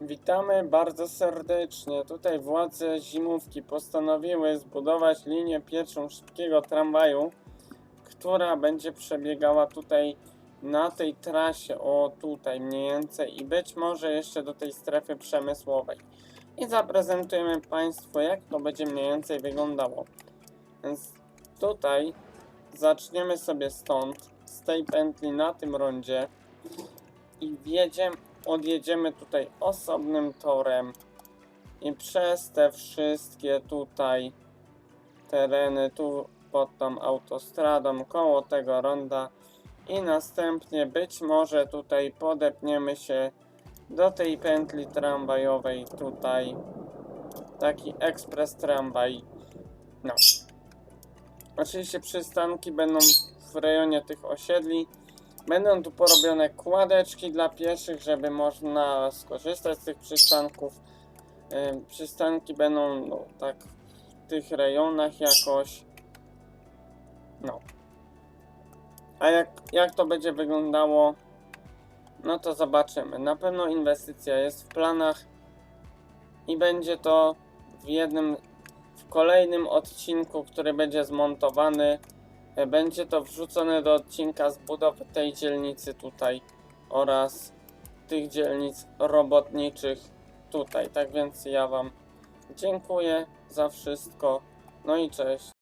Witamy bardzo serdecznie. Tutaj władze zimówki postanowiły zbudować linię pierwszą szybkiego tramwaju, która będzie przebiegała tutaj na tej trasie, o tutaj mniej więcej i być może jeszcze do tej strefy przemysłowej. I zaprezentujemy Państwu, jak to będzie mniej więcej wyglądało. Więc tutaj zaczniemy sobie stąd, z tej pętli na tym rondzie i wjedziemy, odjedziemy tutaj osobnym torem i przez te wszystkie tutaj tereny tu pod tą autostradą koło tego ronda i następnie być może tutaj podepniemy się do tej pętli tramwajowej tutaj taki ekspres tramwaj. No. Oczywiście przystanki będą w rejonie tych osiedli Będą tu porobione kładeczki dla pieszych, żeby można skorzystać z tych przystanków. Przystanki będą no, tak w tych rejonach jakoś. No. A jak, jak to będzie wyglądało, no to zobaczymy. Na pewno inwestycja jest w planach i będzie to w jednym, w kolejnym odcinku, który będzie zmontowany. E, Będzie to wrzucone do odcinka z budowy tej dzielnicy tutaj oraz tych dzielnic robotniczych tutaj. Tak więc ja Wam dziękuję za wszystko. No i cześć.